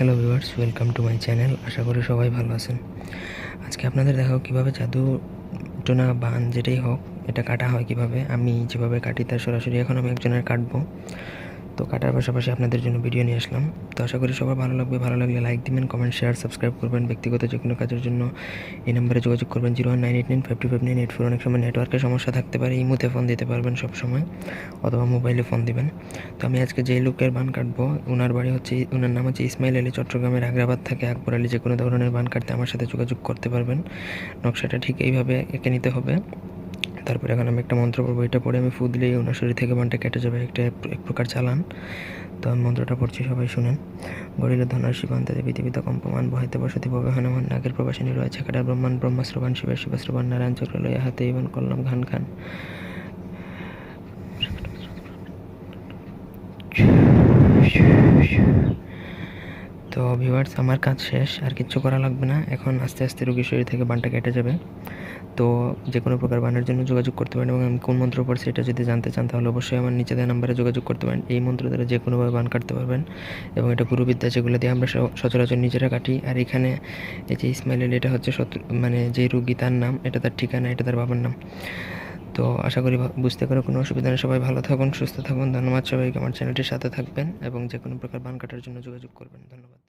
Hello viewers welcome to my channel আশা করি সবাই ভালো আছেন। আজকে আপনাদের দেখাও কীভাবে জাদু টোনা বান যেটাই হোক, এটা কাটা হয় কীভাবে। আমি যেভাবে কাটি তার সরাসরি এখন আমি একজনের কাটবো। তো কাটার পাশাপাশি আপনাদের জন্য ভিডিও নিয়ে আসলাম। তো আশা করি সবার ভালো লাগবে। ভালো লাগলে লাইক দিবেন কমেন্ট শেয়ার সাবস্ক্রাইব করবেন। ব্যক্তিগত যে কোনো কাজের জন্য এই নম্বরে যোগাযোগ করবেন। Zero nine eight nine five two five nine eight four অনেক সময় নেটওয়ার্কের সমস্যা থাকতে পারে ইমুতে ফোন দিতে পারবেন সব সময় অথবা মোবাইলে ফোন দিবেন। তো আমি আজকে যেই লোকের বান কাটবো ওনার বাড়ি হচ্ছে ওনার নাম হচ্ছে ইসমাইল আলী, চট্টগ্রামের আগ্রাবাদ থেকে আকবর আলী। যে কোনো ধরনের বান কাটতে আমার সাথে যোগাযোগ করতে পারবেন। নকশাটা ঠিক এইভাবে এঁকে নিতে হবে। তারপরে এখন আমি একটা মন্ত্র পড়ব, এটা পড়ে আমি ফু দিলেই ওনার শরীর থেকে বানটা কেটে যাবে, একটা এক প্রকার চালান তো আমি মন্ত্রটা পড়ছি, সবাই শুনেন। গরিল ধনার শিবান্তাতে পৃথিবীতে কম্পমান বহাইতে বসতি, ভবে হনুমান, নাগের প্রবাসিনী রয়েছে, কাটার ব্রহ্মাণ ব্রহ্মাশ্রবান শিবের শিবাশ্রবান নারায়ণ চক্র লইয়া হাতে ইবন করলাম খান খান। তো ভিউয়ার্স আমার কাজ শেষ, আর কিচ্ছু করা লাগবে না। এখন আস্তে আস্তে রোগীর শরীর থেকে বানটা কেটে যাবে। তো যে কোনো প্রকার বানের জন্য যোগাযোগ করতে পারেন এবং আমি কোন মন্ত্র পড়ছি এটা যদি জানতে চান তাহলে অবশ্যই আমার নিচে দেওয়া নাম্বারে যোগাযোগ করতে পারেন। এই মন্ত্র দ্বারা যে কোনোভাবে বান কাটতে পারবেন এবং এটা গুরুবিদ্যা যেগুলো দিয়ে আমরা সচরাচর নিজেরা কাটি। আর এখানে এই যে ইসমাইল আলী, এটা হচ্ছে মানে যে রুগী তার নাম এটা তার ঠিকানা এটা তার বাবার নাম। তো আশা করি বুঝতে পারো কোনো অসুবিধা নেই। সবাই ভালো থাকুন সুস্থ থাকুন। ধন্যবাদ সবাইকে। আমার চ্যানেলটির সাথে থাকবেন এবং যে কোনো প্রকার বান কাটার জন্য যোগাযোগ করবেন। ধন্যবাদ।